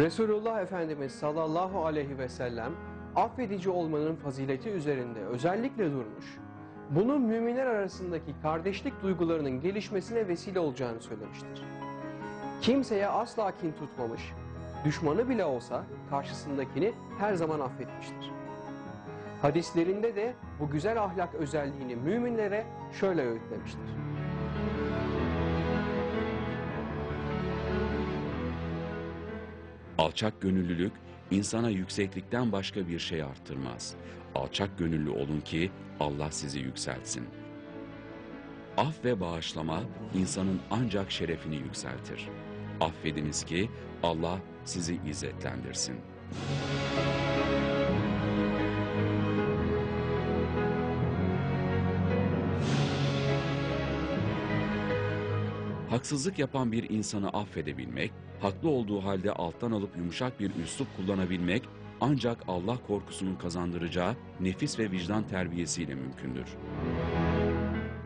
Resulullah Efendimiz sallallahu aleyhi ve sellem affedici olmanın fazileti üzerinde özellikle durmuş, bunun müminler arasındaki kardeşlik duygularının gelişmesine vesile olacağını söylemiştir. Kimseye asla kin tutmamış, düşmanı bile olsa karşısındakini her zaman affetmiştir. Hadislerinde de bu güzel ahlak özelliğini müminlere şöyle öğütlemiştir. Alçak gönüllülük insana yükseklikten başka bir şey arttırmaz. Alçak gönüllü olun ki Allah sizi yükseltsin. Af ve bağışlama insanın ancak şerefini yükseltir. Affediniz ki Allah sizi izzetlendirsin. Haksızlık yapan bir insanı affedebilmek, haklı olduğu halde alttan alıp yumuşak bir üslup kullanabilmek ancak Allah korkusunun kazandıracağı nefis ve vicdan terbiyesiyle mümkündür.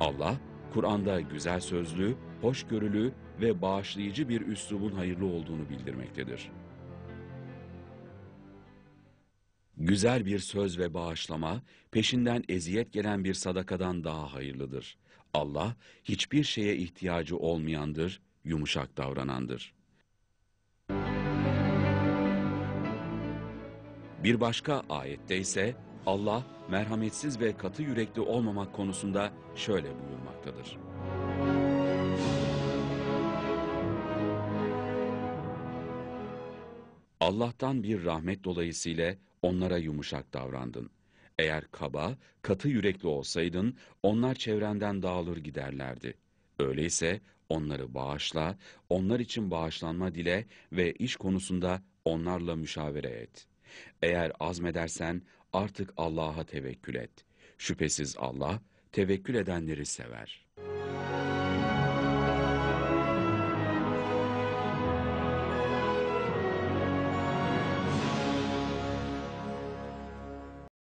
Allah, Kur'an'da güzel sözlü, hoşgörülü ve bağışlayıcı bir üslubun hayırlı olduğunu bildirmektedir. Güzel bir söz ve bağışlama, peşinden eziyet gelen bir sadakadan daha hayırlıdır. Allah, hiçbir şeye ihtiyacı olmayandır, yumuşak davranandır. Bir başka ayette ise Allah merhametsiz ve katı yürekli olmamak konusunda şöyle buyurmaktadır. Allah'tan bir rahmet dolayısıyla onlara yumuşak davrandın. Eğer kaba, katı yürekli olsaydın onlar çevrenden dağılır giderlerdi. Öyleyse onları bağışla, onlar için bağışlanma dile ve iş konusunda onlarla müşavere et. Eğer azmedersen artık Allah'a tevekkül et. Şüphesiz Allah tevekkül edenleri sever.''